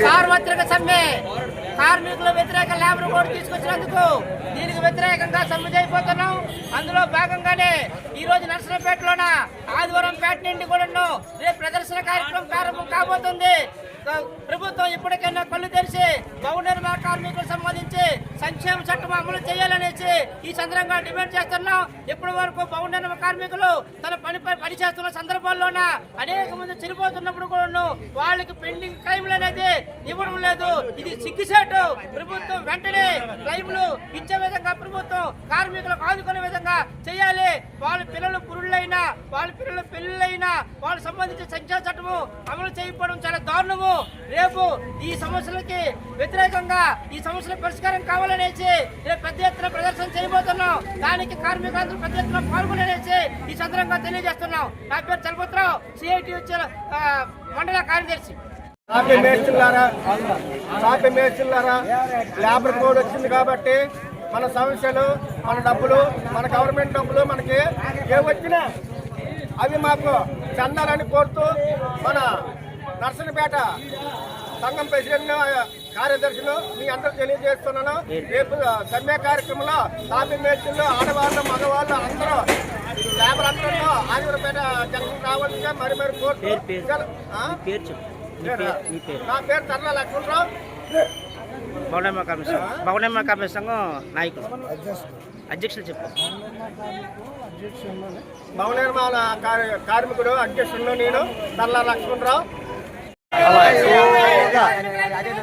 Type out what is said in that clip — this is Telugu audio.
పోరాటాన్ని కార్మికుల వ్యతిరేక లేబర్ కోడ్ తీసుకొచ్చినందుకు దీనికి వ్యతిరేకంగా సమ్మె చేయబోతున్నాం. అందులో భాగంగానే ఈ రోజు నర్సరావుపేటలోన ఆదివారం పేట నుండి కూడా రేపు ప్రదర్శన కార్యక్రమం ప్రారంభం కాబోతుంది. ప్రభుత్వం ఇప్పటికైనా కళ్ళు తెరిచి చేయాలనేసి సందర్భంగా డిమాండ్ చేస్తున్నాం. ఇప్పటి వరకు భవన కార్మికులు తన పనిపై పని చేస్తున్న సందర్భాల్లోన అనేక మంది చనిపోతున్నప్పుడు కూడా వాళ్ళకి పెండింగ్ క్లైమ్లు అనేది ఇవ్వడం లేదు. ఇది సిగ్గుసేటు ప్రభుత్వం వెంటనే క్లైమ్లు ఇచ్చే విధంగా ప్రభుత్వం కార్మికులకు ఆదుకునే విధంగా చేయాలి. వాళ్ళ పిల్లలు పురుళ్ళైనా వాళ్ళ పిల్లలు పెళ్ళైనా వాళ్ళకి సంబంధించిన సంఖ్యా చట్టము అమలు చేయకపోవడం చాలా దారుణము. రేపు ఈ సమస్యలకి వ్యతిరేకంగా ఈ సమస్యల పరిష్కారం కావాలనేసి రేపు పెద్ద ఎత్తున ప్రదర్శన చేయబోతున్నాం. దానికి కార్మికులందరూ పెద్ద ఎత్తున పాల్గొనేసి ఈ సందర్భంగా తెలియజేస్తున్నాం. నా పేరు చలపతిరావు సిఐటి మండల కార్యదర్శి. కాపీ మేస్తులారా కాపీ మేస్తులారా లేబర్ కోడ్ వచ్చింది కాబట్టి మన సమస్యలు మన డబ్బులు మన గవర్నమెంట్ డబ్బులు మనకి ఏ వచ్చినా అవి మాకు చెందాలని కోరుతూ మన నర్సనపేట సంఘం ప్రెసిడెంట్ కార్యదర్శులు మీ అందరూ తెలియజేస్తున్నాను. రేపు సమ్మె కార్యక్రమంలో కాపీ మేస్తులు ఆడవాళ్ళు మగవాళ్ళు అందరూ లేబర్ అందరూ ఆదివారపేట జంక్షన్ రావాల్సిందిగా మరి మరి చెప్పు. నీ పేరు తర్ల లక్ష్మణరావు. భవనమ్మ కార్మిక సంఘం భవనమ్మ కార్మిక సంఘం నాయకుడు అధ్యక్షులు చెప్పు. భవన నిర్మాణ కార్య- కార్మికుడు అధ్యక్షుడు నేను తర్ల లక్ష్మణరావు. చేయండి.